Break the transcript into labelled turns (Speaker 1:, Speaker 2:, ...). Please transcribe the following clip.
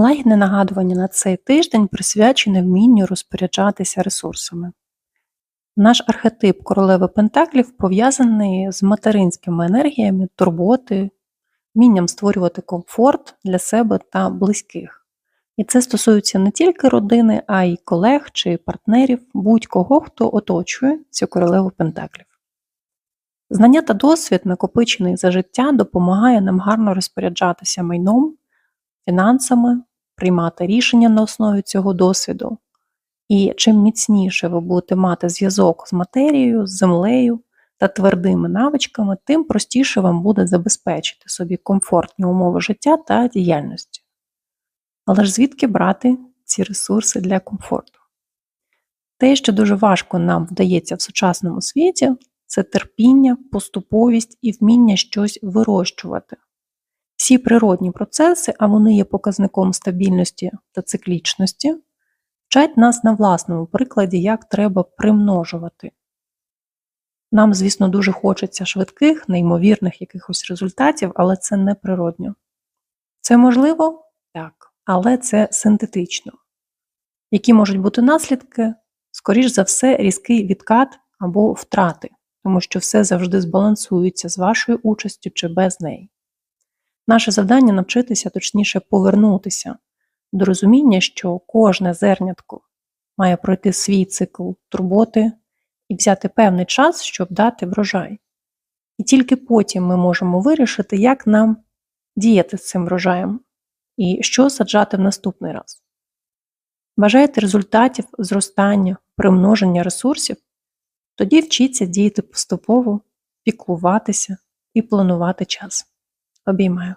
Speaker 1: Лагідне нагадування на цей тиждень присвячене вмінню розпоряджатися ресурсами. Наш архетип королеви Пентаклів пов'язаний з материнськими енергіями, турботи, вмінням створювати комфорт для себе та близьких. І це стосується не тільки родини, а й колег чи партнерів, будь-кого, хто оточує цю королеву Пентаклів. Знання та досвід, накопичений за життя, допомагає нам гарно розпоряджатися майном, фінансами, приймати рішення на основі цього досвіду. І чим міцніше ви будете мати зв'язок з матерією, з землею та твердими навичками, тим простіше вам буде забезпечити собі комфортні умови життя та діяльності. Але ж звідки брати ці ресурси для комфорту? Те, що дуже важко нам вдається в сучасному світі, це терпіння, поступовість і вміння щось вирощувати. Всі природні процеси, а вони є показником стабільності та циклічності, вчать нас на власному прикладі, як треба примножувати. Нам, звісно, дуже хочеться швидких, неймовірних якихось результатів, але це не природньо. Це можливо? Так, але це синтетично. Які можуть бути наслідки? Скоріш за все, різкий відкат або втрати, тому що все завжди збалансується з вашою участю чи без неї. Наше завдання навчитися, точніше, повернутися до розуміння, що кожне зернятко має пройти свій цикл турботи і взяти певний час, щоб дати врожай. І тільки потім ми можемо вирішити, як нам діяти з цим врожаєм і що саджати в наступний раз. Бажаєте результатів зростання, примноження ресурсів, тоді вчіться діяти поступово, піклуватися і планувати час. Обіймаю.